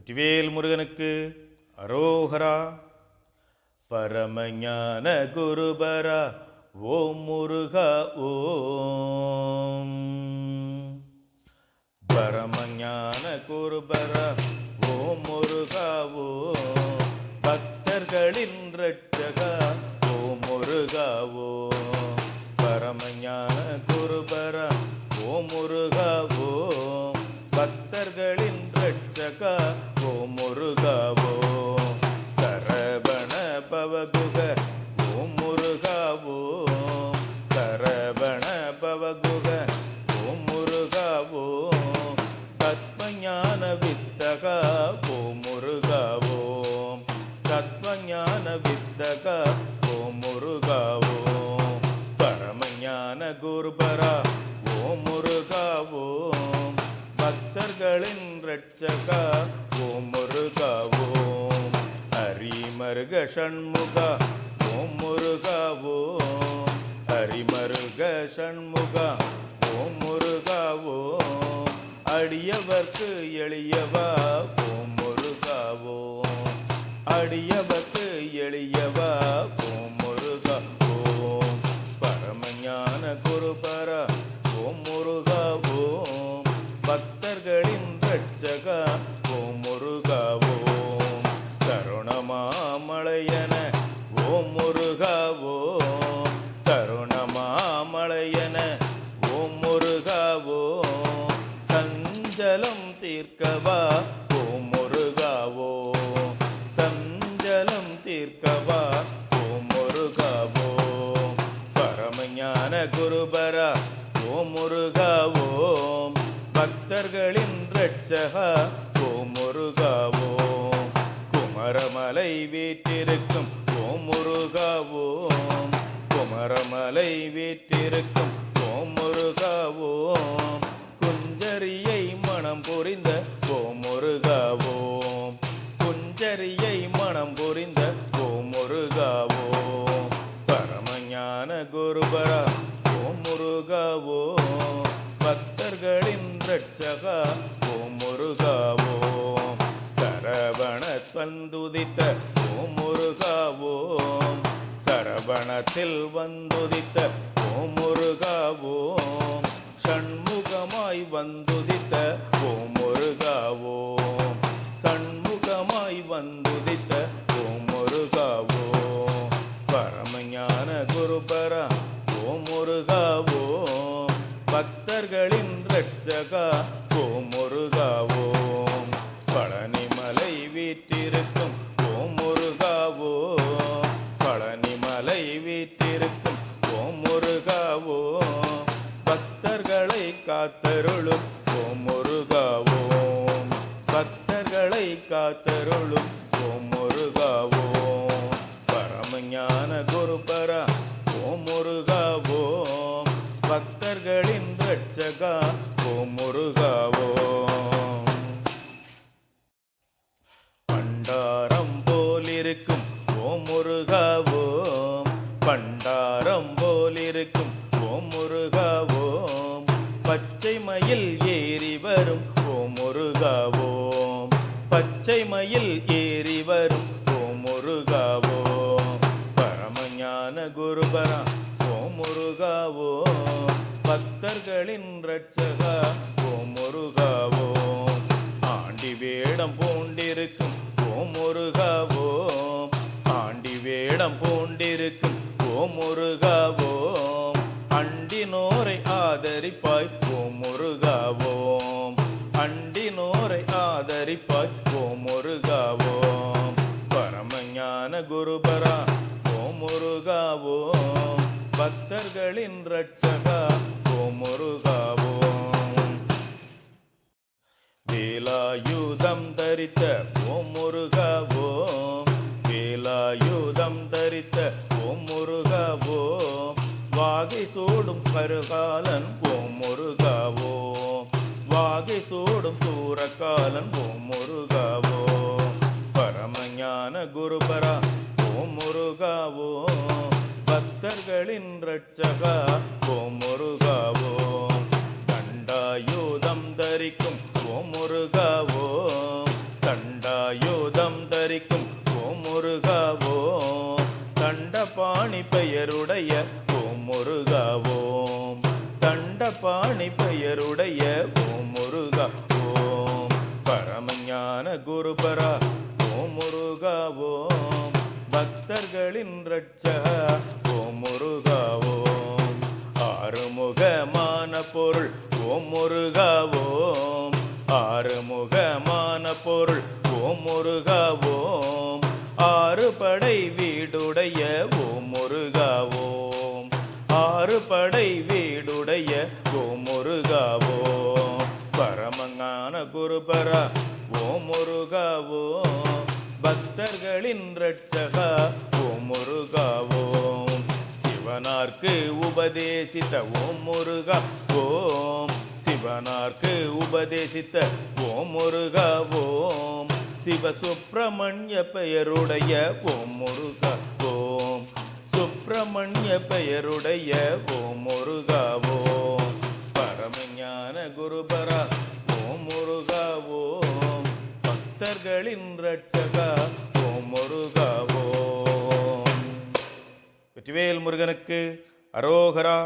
வெற்றிவேல் முருகனுக்கு அரோகரா பரமஞான குருபரா ஓம் முருகா ஓம். பரமஞான குருபரா ஓம் முருகா ஓம். தத்வஞான வித்தகா ஓ முருகாவோ ஓம் பரமஞான குருபரா ஓ முருகாவோ பக்தர்களின் ரட்சகா ஓ முருகாவோ ஓம் ஹரிமருக ஷண்முகா ஓம் முருகா ஓம் ஹரிமருக ஷண்முகா ஓம் முருகா அடியவர்க்கு எளியவா தீர்க்கவா ஓம் முருகா பரமஞான குருபரா ஓம் முருகா பக்தர்களின் ரட்சகா ஓம் முருகா குமரமலை வீட்டிருக்கும் ஓம் முருகா குமரமலை வீட்டிருக்கும் ஓம் முருகா குஞ்சரியை மனம் புரிந்த பக்தர்களின் ரட்சகா ஓம் முருகா சரவண தந்துதித்த ஓம் முருகா சரவணத்தில் வந்துதித்த ஓம் முருகா சண்முகமாய் வந்துதித்த ஓம் வீற்றிருக்கும் ஓமுருகாவோ பழனி மலை பழனிமலை வீற்றிருக்கும். ஓம் பக்தர்களை காத்தருளும். ஓமுருகாவோ பக்தர்களை காத்தருளும். ஓமுருகாவோ பரமஞான குருபரா. ஓம் முருகா பக்தர்களின் ரட்சகா ஓமுருகாவோ ஞான குருபரா ஓ முருகாவோ பக்தர்களின் ரட்சகா ஓ முருகாவோ ஆண்டி வேடம் பூண்டிருக்கும் ஓ முருகாவோ கருகாலன் ஓம் முருகாவோ வாகை சூடும் சூரக்காலன் ஓம் முருகாவோ பரமஞான குருபரா ஓம் முருகாவோ பக்தர்களின் ரட்சகா ஓம் முருகாவோ தண்டாயுதம் தரிக்கும் ஓம் முருகாவோ தண்டாயுதம் தரிக்கும் ஓம் முருகாவோ தண்டபாணி பெயருடைய குருபர ஓம் முருகா ஓம் பக்தர்களின் ரட்சக ஓம் முருகா ஓம் ஆறுமுகமான பொருள் ஓம் முருகா ஓம் ஆறுமுகமான பொருள் ஓம் முருகா ஓம் ஆறு படை வீடுடைய ஓம் முருகா ஓம் ஆறு படை வீடுடைய ஓம் முருகா ஓம் குருபர ஓ முருகாவோ பக்தர்களின் ரட்சகா ஓ முருகாவோ சிவனார்க்கு உபதேசித்த ஓம் முருகா ஓம் சிவனார்க்கு உபதேசித்த ஓம் முருகா ஓம் சிவசுப்பிரமணிய பெயருடைய ஓம் முருகா ஓம் சுப்பிரமணிய பெயருடைய ஓம் முருகா ஓம் பரமஞான குருபரா ஓம் முருகா ஓம். பக்தர்களின் ரட்சகா ஓம் முருகா ஓம். வெற்றிவேல் முருகனுக்கு அரோகரா.